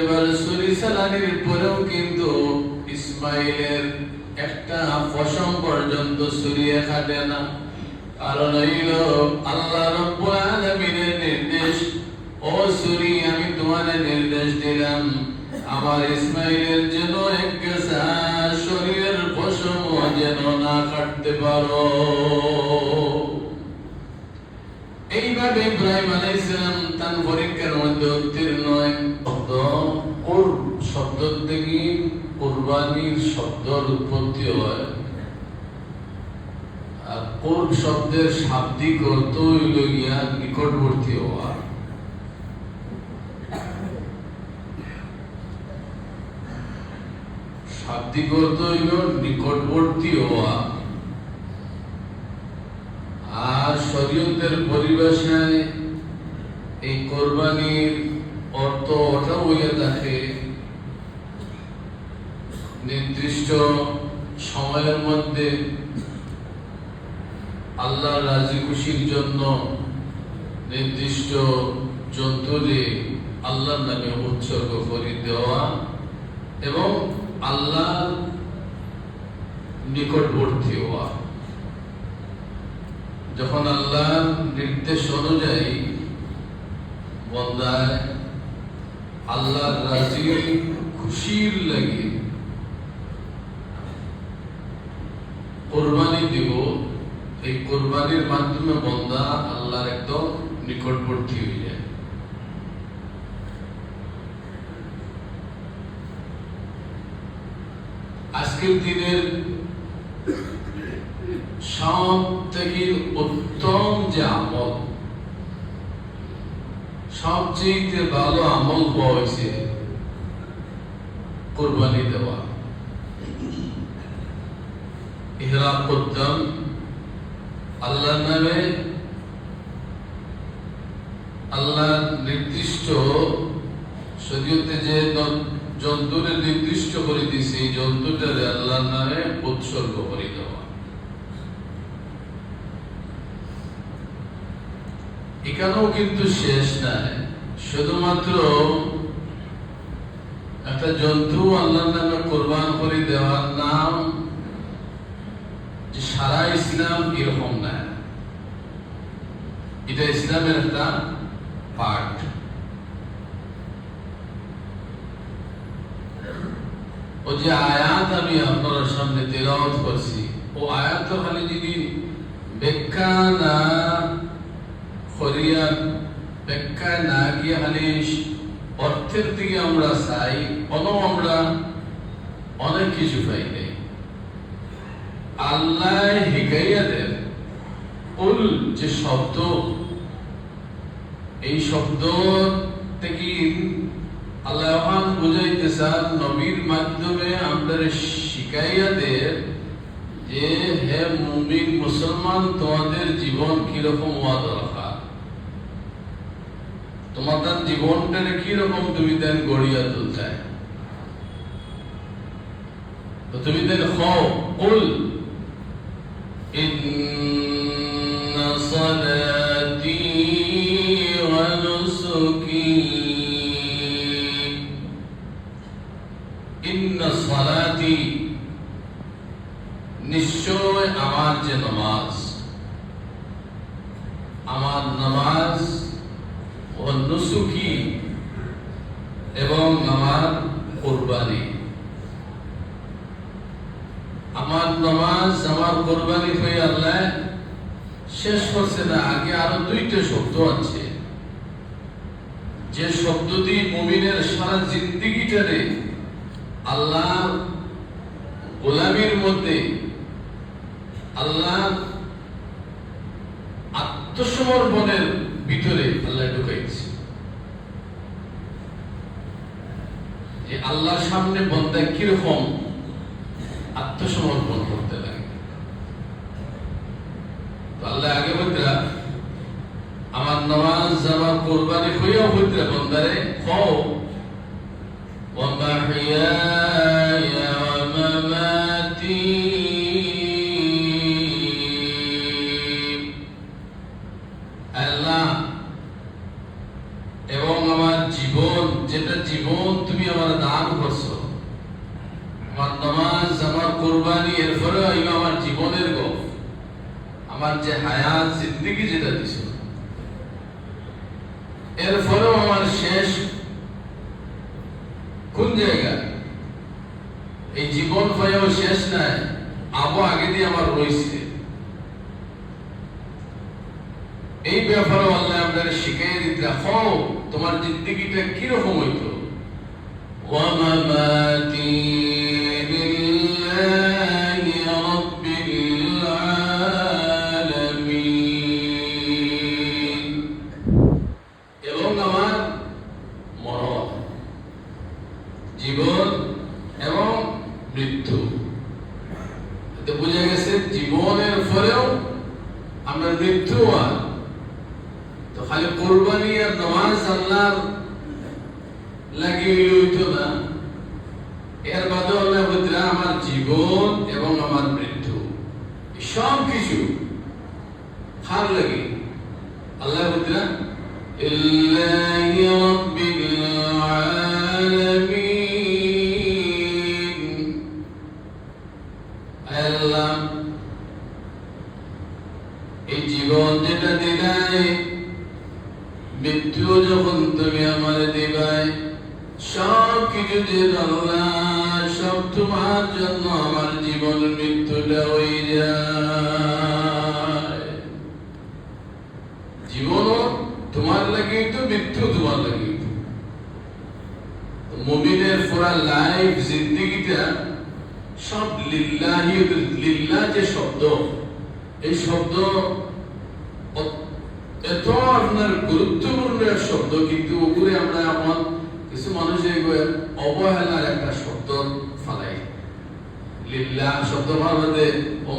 এবার সুরি পরেও কিন্তু ইসমাইলের একটা পশম পর্যন্ত সুরিয়ে খাটে না। কারণ হইল আল্লাহ রব্বুল নির্দেশ, ও সুরি, আমি তোমারে নির্দেশ দিলাম, আমার ইসমাইলের যেন এক শরীরের পশম যেন না কাটতে পারো। এইভাবে ইব্রাহিম আলাইহিসসালাম তার পরীক্ষার মধ্যে উত্তীর্ণ এক শব্দ কোর শব্দ থেকে কোরবানির শব্দর উৎপত্তি হয়? আর কোর শব্দের শাব্দিক অর্থ হইল গিয়া নিকটবর্তী হওয়া? শাব্দিক অর্থ হইল নিকটবর্তী হওয়া। আর শরীয়তের পরিভাষায় এই কোরবানির থাকে নির্দিষ্ট সময়ের মধ্যে আল্লাহ রাজি খুশির জন্য নির্দিষ্ট জন্তুরে আল্লাহর নামে উৎসর্গ করে দেওয়া এবং আল্লাহ নিকটবর্তী হওয়া। যখন আল্লাহ নির্দেশ অনুযায়ী বন্দায় আল্লাহ রাজি খুশির লাগে। কোরবানি দিব, এই কোরবানির মাধ্যমে বন্দা আল্লাহর একদম নিকটবর্তী হয়ে যায়। আজকের দিনের সব থেকে উত্তম যে আমল সবচেয়ে ভালো আমল হয়েছে কোরবানি দেওয়া। ইহরা করতাম আল্লাহ নামে আল্লাহ নির্দিষ্ট শরীয়তে যে জন্তুরে নির্দিষ্ট করে দিয়েছে, এই জন্তুটারে আল্লাহ নামে উৎসর্গ করে দেওয়া। এখানেও কিন্তু শেষ নাই। শুধুমাত্র একটা জন্তু আল্লাহর নামে কোরবান করে দেওয়ার নাম সারা ইসলাম এরকম না এটা ইসলামের একটা পার্ট ও যে আয়াত আমি আপনার সামনে তেলাওয়াত করছি, ও আয়াত খালি যদি ব্যাখ্যা না অর্থের দিকে আমরা চাই অন আমরা অনেক কিছু পাই নাই। আল্লাহ উল যে শব্দ, এই শব্দ থেকে আল্লাহ বুঝাইতে চান, নবীর মাধ্যমে আমরা শিখাইয়া দেন যে, হে মুমিন মুসলমান, তোমাদের জীবন কীরকম হওয়া দরকার? তোমাদের জীবনটারে কীরকম তুমি দেন গড়িয়া তুলতে তুমি দেন হও কুল। গোলামির মধ্যে আল্লাহ আত্মসমর্পণের ভিতরে আল্লাহ ঢুকাইছে। যে আল্লাহর সামনে বন্দা কীরকম আত্মসমর্পণ করতে লাগে। আল্লাহ আগে বলতে আমার নামাজ আমার কোরবানি হইয়াও হইতে বন্দারে, হও। কোরবানি এর ফলে হইল আমার জীবনের গল্প। আমার যে হায়াত সিদ্দিকি যেটা দিছে। এর ফলে আমার শেষ কোন জায়গা? এই জীবন পাইও শেষ নাই, আবু আগে দিয়ে আমার রয়েছে এই ব্যাপারে আল্লাহ আপনার শিখাই দিতে হও তোমার জিন্দিগিটা কীরকম হইতো? ওয়া জীবন এবং মৃত্যু। এতে বোঝা গেছে জীবনের পরেও আমরা মৃত্যু আর তো খালি কোরবানি আর নামাজ আল্লাহর লাগিয়ে হইতো না। এর বাদে আল্লাহ বলতে আমার জীবন এবং আমার মৃত্যু। সব কিছু হার লাগে? আল্লাহ বলতে আমার সব কিছু সব তোমার জন্য আমার জীবন মৃত্যুটা হয়ে যায়। জীবনও তোমার লাগে তো মৃত্যু তোমার লাগে মুমিনের পুরা লাইফ জিন্দিগিটা সব লিল্লাহি, লিল্লাহ যে শব্দ, এই শব্দ এত আপনার গুরুত্বপূর্ণ শব্দ, কিন্তু ওগুলো আমরা এমন কিছু মানুষ অবহেলার একটা শব্দ ফালাই। লিল্লাহ শব্দ ভাবে ও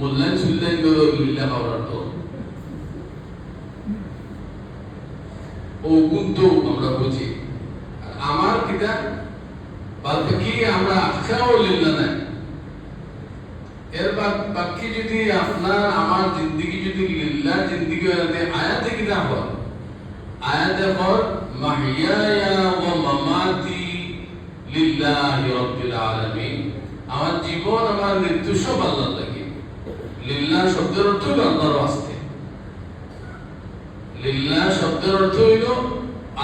মূল্যায়ন সুল্যায়ন করে হওয়ার তো ও আমরা বুঝি। আমার কিতা বাকি কি আমরা আখ্যাও লিল্লাহ নাই। এর বাকি যদি আপনার আমার জিন্দগি যদি জিন্দগি হয় আয়াতে পর মাহিয়ায়া মামাতি লিল্লাহি আলামিন। আমার জীবন, আমার মৃত্যু সব আল্লাহর লাগে। লিল্লাহ শব্দের অর্থ হলো আল্লাহর ওয়াস্তে। লিল্লাহ শব্দের অর্থ হইল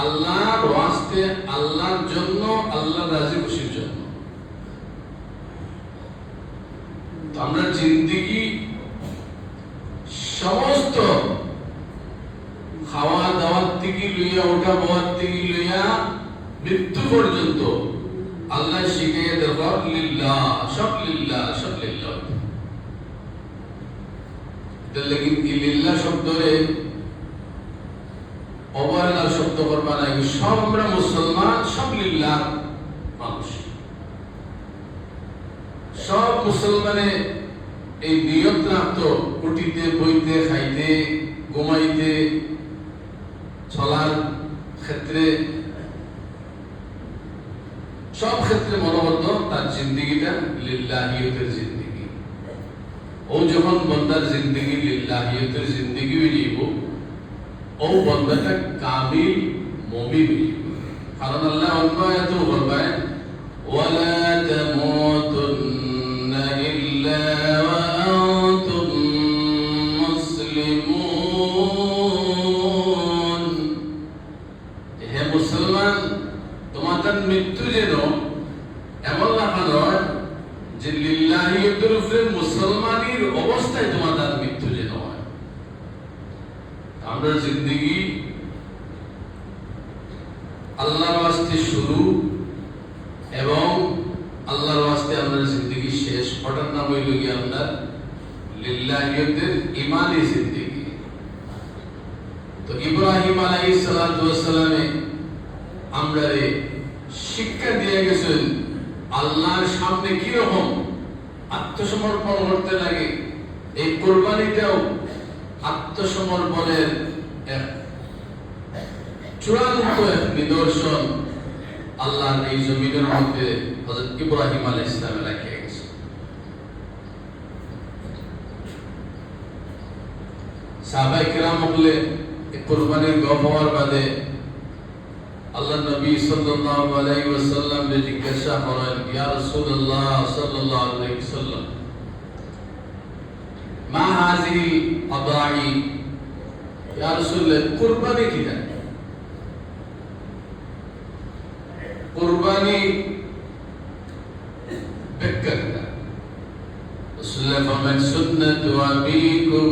আল্লাহর ওয়াস্তে, আল্লাহর জন্য, আল্লাহর রাজি খুশির জন্য তো আমরা জিন্দিগি সমস্ত খাওয়া দাওয়ার থেকে লইয়া ওঠা বওয়ার থেকে লইয়া মৃত্যু পর্যন্ত আল্লাহ শিখিয়ে দেখো লিল্লাহ সব লিল্লাহ সব লিল্লাহ লেকিন এই লিল্লাহ শব্দরে অবহেলা শব্দ করবা না এগুলো সব আমরা মুসলমান সব লিল্লাহ মানুষ। সব মুসলমানে এই নিয়ত রাখত উঠিতে, বইতে, খাইতে, ঘুমাইতে, চলার ক্ষেত্রে সব ক্ষেত্রে মনোবদ্ধ তার জিন্দিগিটা লিল্লাহিয়তের জিন্দিগি। ও যখন বন্দার জিন্দিগি লিল্লাহিয়তের জিন্দিগি হইব ও বন্দাটা কামিল মমি হইব কারণ আল্লাহ অন্য এত বলবায় ওয়ালা জিন্দগি তো ইব্রাহিম আলাইহিস সালাতু ওয়াসসালামে আমরা শিক্ষা দিয়ে গেছেন, আল্লাহর সামনে কি রকম আত্মসমর্পণ করতে লাগে, এই কোরবানিটাও আত্মসমর্পণের এক চূড়ান্ত এক নিদর্শন আল্লাহর এই জমিনের মধ্যে ইব্রাহিম আলাইহিস সালাম সাহাবায়ে কিরাম কুরবানির গপ হওয়ার বাদে আল্লাহ নবী সাল্লাল্লাহু আলাইহি ওয়াসাল্লাম ওয়াসাল্লাম, মা হাযিহি আদাই? ইয়া রাসূলুল্লাহ, কুরবানি কি কুরবানি ব্যাখ্যা কিনা রাসূলুল্লাহ ফরমান সুন্নাতু আবিকুম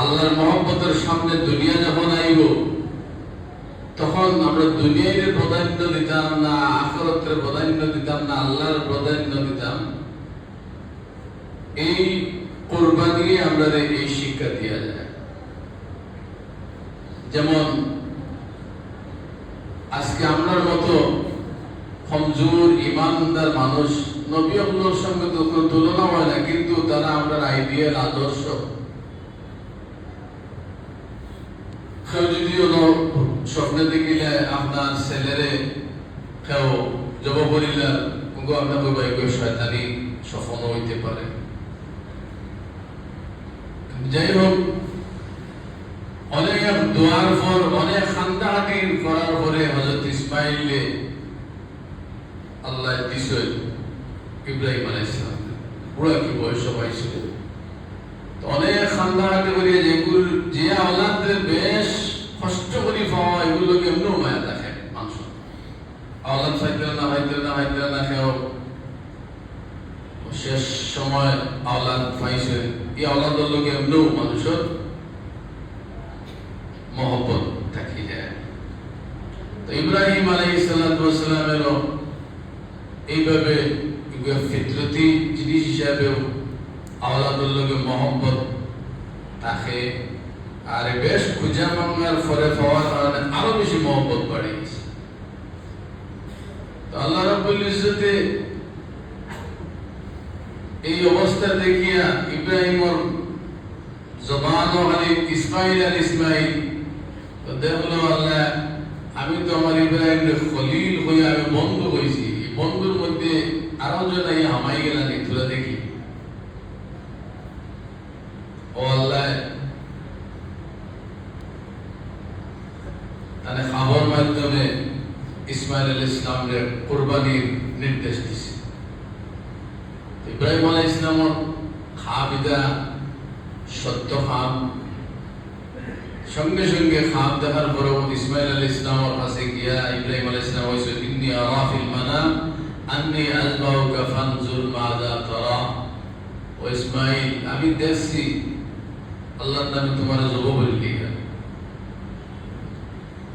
আল্লাহর মহব্বতের সামনে দুনিয়া যখন আইব, তখন আমরা দুনিয়ার প্রাধান্য দিতাম না, আখরতের প্রাধান্য দিতাম না, আল্লাহর প্রাধান্য দিতাম। এই কোরবানি আমরা এই শিক্ষা দেওয়া যায়। যেমন, আজকে আমরার মতো কমজোর ইমানদার মানুষ নবী আল্লাহর সঙ্গে তুলনা হয় না, কিন্তু তারা আমরা আইডিয়াল আদর্শ কেউ যদি হলো স্বপ্নে দেখিলে আপনার ছেলেরে কেউ জব করিলে আপনার কই শয়তানি সফল হইতে পারে। যাই হোক অনেক দোয়ার পর, অনেক করার পরে হজরত ইসমাইলে আল্লাহ ইব্রাহিম কি বয়স পাইছিল অনেক যে আওলাদের বেশ কষ্ট পাওয়া এগুলোকে এমন মায়া দেখে মানুষ। আওলাদ ফাইতে না ফাইতে না ফাইতে না খেয়েও শেষ সময় আওলাদ পাইছে এই আওলাদের লোকে এমনও মানুষের মহব্বত থাকি যায়। তো ইব্রাহিম আলাইহিস সালামেরও এইভাবে ফিতরতি জিনিস হিসাবে আওলাদুল লগে মহব্বত থাকে আর বেশ খুঁজা মাঙ্গার ফলে পাওয়ার কারণে আরও বেশি মহব্বত বাড়ে গেছে আল্লাহ এই অবস্থা দেখিয়া জবান আলী ইসমাইল আল ইসমাইল তো আল্লাহ, আমি তো আমার ইব্রাহিমের খলিল হয়ে আমি বন্ধু হয়েছি। এই বন্ধুর মধ্যে আরও জন হামাই গেলেন তুলে দেখি ও আল্লাহ তাহলে খাবর মাধ্যমে ইসমাইল আল ইসলামের কোরবানির নির্দেশ দিছে। ইব্রাহিম আলাইহিস ইসলামর খাবিদা সত্য খাম সঙ্গে সঙ্গে খাম দেখার পরেও ইসমাইল আলী ইসলামের কাছে গিয়া ইব্রাহিম আলী ইসলাম হয়েছে ইন্নি আরাফিল মানাম, আন্নি আজবাউকা ফানজুর মাযা তারা। ও ইসমাইল, আমি দেখছি, আল্লাহর নামে তোমার জব বললি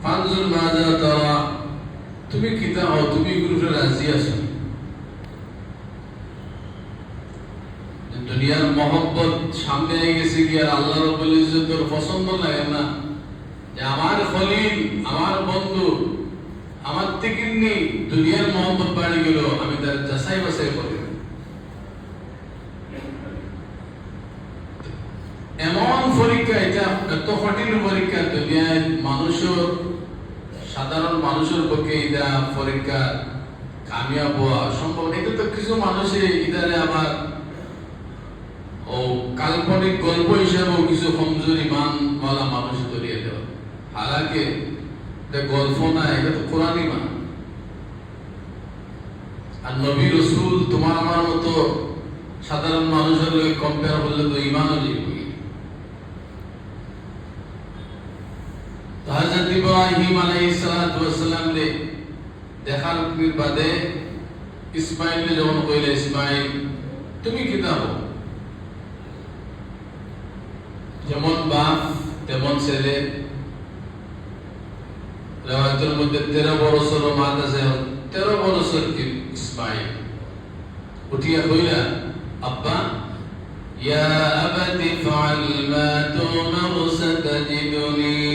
ফানজুর মাযা তারা তুমি কিতা? হও তুমি গ্রুপে রাজি আছো। দুনিয়ার মহব্বত সামনে আই গেছে কি আর আল্লাহ রব্বুল ইজ্জতের পছন্দ লাগে না? যে আমার খলিল আমার বন্ধু আমার থেকে নেই দুনিয়ার মহব্বত বাড়ি গেল আমি তার যাচাই বাছাই করি এমন পরীক্ষা এটা এত কঠিন পরীক্ষা দুনিয়ায় মানুষের সাধারণ মানুষের পক্ষে এটা পরীক্ষা কামিয়াব হওয়া সম্ভব এটা তো কিছু মানুষে ইদারে আবার ও কাল্পনিক গল্প হিসেবেও কিছু কমজোর ইমানওয়ালা মানুষ ধরিয়ে দেওয়া। হালাকে এটা গল্প না, এটা তো কোরআন মান আর নবী রসুল তোমার আমার মতো সাধারণ মানুষের কম্পেয়ার করলে তো ইমানও যাইব তো হযরত ইব্রাহিম আলাইহিস দেখার বাদে ইসমাইল যখন কইলে, ইসমাইল, তুমি কি দাও যেমন বাপ, তেমন ছেলে। রেওয়ায়তের মধ্যে তেরো বছর মাত আছে তেরো বছর কি ইসমাইল? উঠিয়া কইলা, আব্বা, ইয়া আবাদি ফাআল মা তুমারু সাতাজিদুনি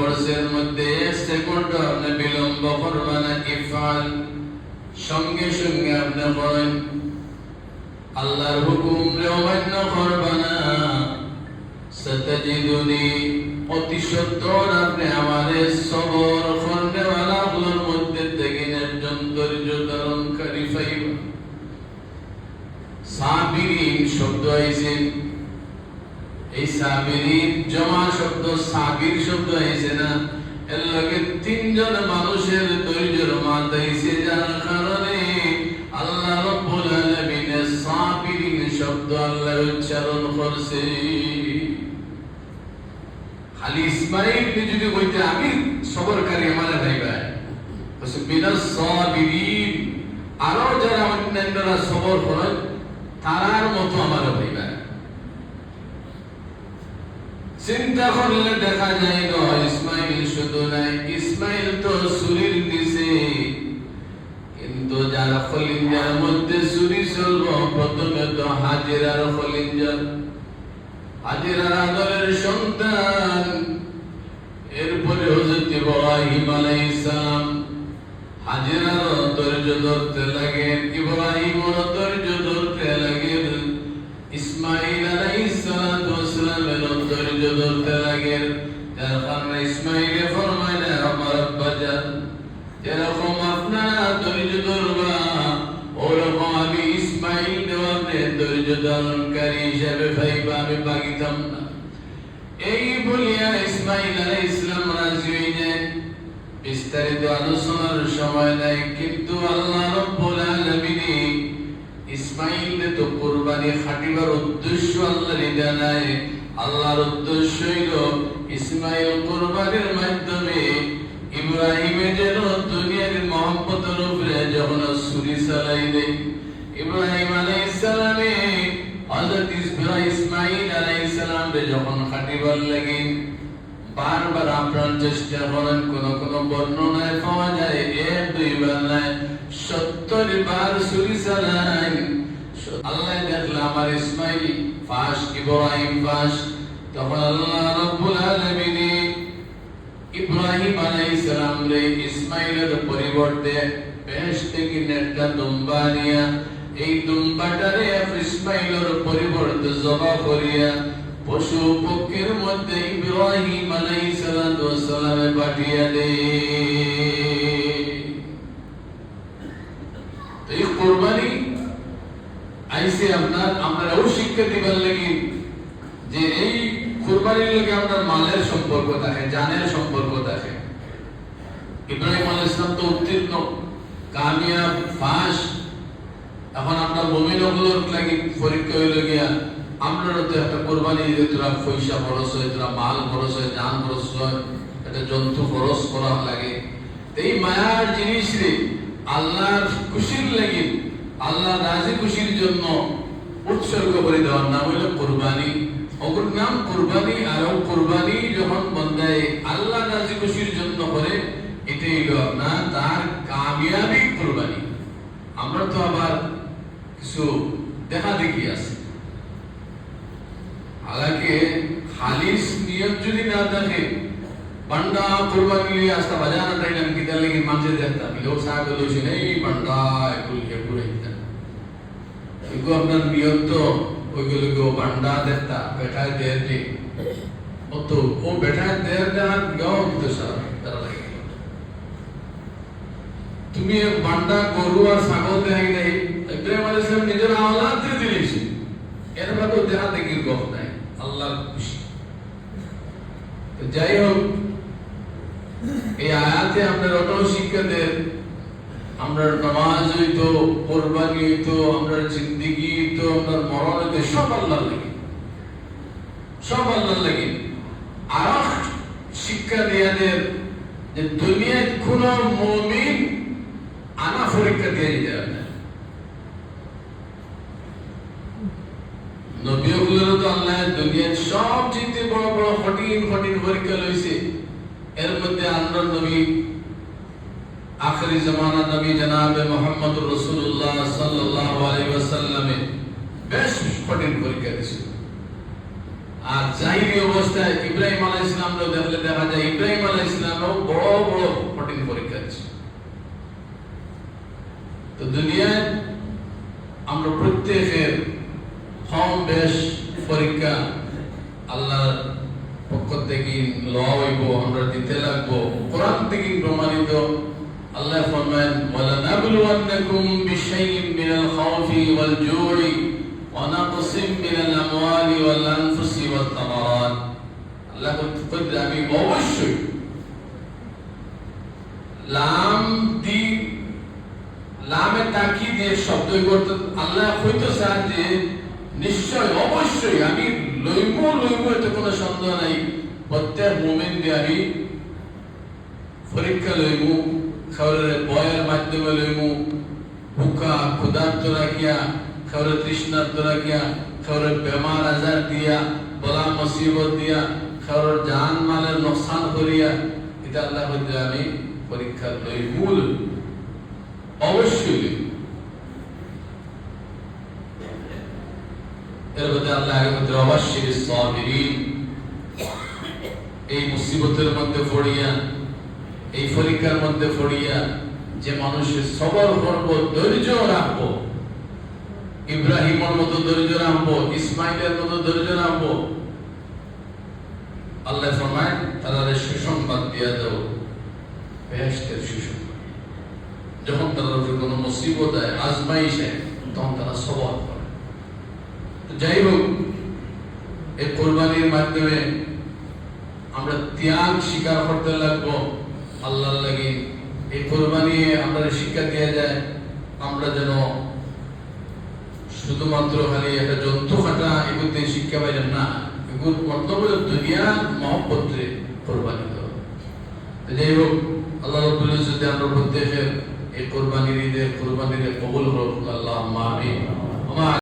অর্ডার মধ্যে সেকেন্ড আপনি বিলম্ব করবেন না, ইফাল। সঙ্গে সঙ্গে আপনি করেন আল্লাহর হুকুম অমান্য সতজিদুনি অতি সত্তর আপনি সবর মধ্যে থেকে ধৈর্য পাইবেন সাবিরিন শব্দ আইছে। এই সাবিরিন জমা শব্দ সাবির শব্দ আইছে না। এর লগে তিনজন মানুষের ধৈর্যের মাত আইছে, যার কারণে আল্লাহ শব্দ আল্লাহ উচ্চারণ করছে। খালি ইসমাইল যদি কইতে আমি সবরকারী আমার বিনাস সাবিরিন আরও যারা অন্যান্যরা সবর করেন, তারার মতো আমার হইবা চিন্তা করলে দেখা যায় না, ইসমাইল শুধু নাই, ইসমাইল তো সুরির দিছে। কিন্তু যারা খলিঞ্জার মধ্যে সুরি চলব, প্রথমে তো হাজিরার খলিঞ্জার। হাজিরার আদরের সন্তান। এরপরে হজরত ইব্রাহিম আলাইহিস সালাম। হাজিরার ধৈর্য ধরতে লাগে ইব্রাহিমর ধৈর্য চালাই ইব্রাহিম আলাইহিস হযরত ইসমাইল আলাইহিস সালাম যখন খাটিবার লাগে, বারবার আপনার চেষ্টা করেন, কোন কোন বর্ণনায় পাওয়া যায়, এক দুইবার নয় সত্তর বার ছুরি চালান আল্লাহ দেখলে আমার ইসমাইল ফাঁস, ইব্রাহিম ফাঁস। তখন আল্লাহ রব্বুল আলামিন ইব্রাহিম আলাইহিস রে ইসমাইলের পরিবর্তে বেশ থেকে একটা দুম্বা এই দুম্বাটারে ইসমাইলের পরিবর্তে জবা করিয়া, পশু পক্ষের মধ্যে ইব্রাহিম আলাইহিস সালাতু ওয়াসসালামে পাঠিয়ে দে। এই কুরবানি আইসে আপনার, আমরাও শিক্ষা দিবার লাগি যে এই কুরবানির লগে আপনার মালের সম্পর্ক থাকে, জানের সম্পর্ক থাকে। ইব্রাহিম আলাইহিস তো উত্তীর্ণ। কামিয়াব ফাঁস, এখন আপনার মমিনগুলোর লাগি পরীক্ষা হইল গিয়া, আপনারও তো একটা কোরবানি দিতে তোরা পয়সা খরচ হয় তোরা মাল খরচ হয় জান খরচ হয়, একটা জন্তু খরচ করা লাগে। এই মায়ার জিনিস রে, আল্লাহর খুশির লাগি, আল্লাহ রাজি খুশির জন্য উৎসর্গ করে দেওয়ার নাম হইল কোরবানি। ওগুর নাম কোরবানি, আর কোরবানি যখন বন্দায় আল্লাহ রাজি খুশির জন্য করে, এটাই হইল আপনার তার কামিয়াবি কোরবানি আমরা তো আবার কিছু দেখা দেখি আছে হালাকে খালিস নিয়ত যদি না থাকে বান্ডা কোরবানি নিয়ে আসতে বাজানা টাইলাম কি তার লেগে মানুষের দেখতাম লোক সাহেব বলেছে এই বান্ডা এগুলো এগুলো দেখতাম এগুলো আপনার নিয়ত তো ওইগুলোকে বান্ডা দেখতা বেঠায় দেয় অত ও বেঠায় দেয় দেখার গাও কিন্তু সারা তুমি বান্ডা গরু আর ছাগল দেখাই নাই ইব্রাহিম আলাইহিস সালাম নিজের আওলাদ দিয়ে দিলেছে এর মতো দেহা দেখির গপ নাই, আল্লাহর খুশি। যাই হোক, এই আয়াতে আমরা ওটাও শিক্ষা দেন, আমরা নামাজ হইতো, কোরবানি হইতো, আমরা জিন্দিগি হইতো, আমরা মরণ হইতো, সব আল্লাহর লাগে। সব আল্লাহর লাগে। আরও শিক্ষা দেয়া দেন যে দুনিয়ায় কোন মুমিন আনা পরীক্ষা দিয়ে যেতে পারে না তো আল্লাহ দুনিয়ার সব চিনতে বড় বড় কঠিন কঠিন পরীক্ষা এর মধ্যে নবী আখরি জামানা নবী জনাবে মোহাম্মদ রসুল্লাহ সাল্লাল্লাহু আলাইহি ওয়াসাল্লামে বেশ কঠিন পরীক্ষা দিয়েছিল আর জাহিরি অবস্থায় ইব্রাহিম আলাইহিস ইসলামও দেখলে দেখা যায় ইব্রাহিম আলাইহিস ইসলামও বড় বড় কঠিন পরীক্ষা দিয়েছিল তো দুনিয়ায় আমরা প্রত্যেকের কম বেশ পরীক্ষা আল্লাহর পক্ষ থেকে লওয়া হইব, আমরা দিতে লাগবো। কোরআন থেকে প্রমাণিত আল্লাহ ফরমান ওয়ালা নাবলুওয়ান্নাকুম বিশাইইন মিনাল খাউফি ওয়াল জু'i ওয়া নাকসিম মিনাল আমওয়ালি ওয়াল আনফুসি ওয়াত তামারাত। আল্লাহ কইতে আমি অবশ্যই লাম দি লামে তাকিদ দিয়ে শব্দ করতে আল্লাহ হইতো চান যে নিশ্চয়, অবশ্যই আমি লইব লইব, এতে কোনো সন্দেহ নাই। প্রত্যেক মোমেন দিয়ে আমি পরীক্ষা লইব খাওয়ারে বয়ের মাধ্যমে লইব ভুকা ক্ষুধার্ত রাখিয়া খাওয়ারে তৃষ্ণার্ত রাখিয়া খাওয়ারে বেমার আজার দিয়া, বলা মুসিবত দিয়া খাওয়ার জান মালের নোকসান করিয়া, এটা আল্লাহ আমি পরীক্ষা লইব অবশ্যই লইব। এর এই মুসিবতের মধ্যে পড়িয়া, এই পরীক্ষার মধ্যে পড়িয়া যে মানুষের সবর করব ধৈর্য রাখব। ইব্রাহিমের মতো ধৈর্য রাখব, ইসমাইলের মতো ধৈর্য রাখব। আল্লাহ ফরমায় তারা সুসংবাদ দিয়া দাও। বেহেশতের সুসংবাদ। যখন তারা কোনো মুসিবত হয় আজমাইশ তখন তারা সবর যাই হোক, এই কোরবানির মাধ্যমে আমরা ত্যাগ স্বীকার করতে লাগবো। আল্লাহর লাগি এই কোরবানি আমরা শিক্ষা দেওয়া যায়, আমরা যেন শুধুমাত্র খালি একটা জন্তু কাটা এগুলোতে শিক্ষা পাইলাম না, এগুলো হলো দুনিয়া মহব্বতে কোরবানি দেওয়া যাই হোক, আল্লাহ রব্বুল যদি আমরা প্রত্যেকের এই কোরবানির ঈদের কোরবানির কবুল হোক আল্লাহ আমিন।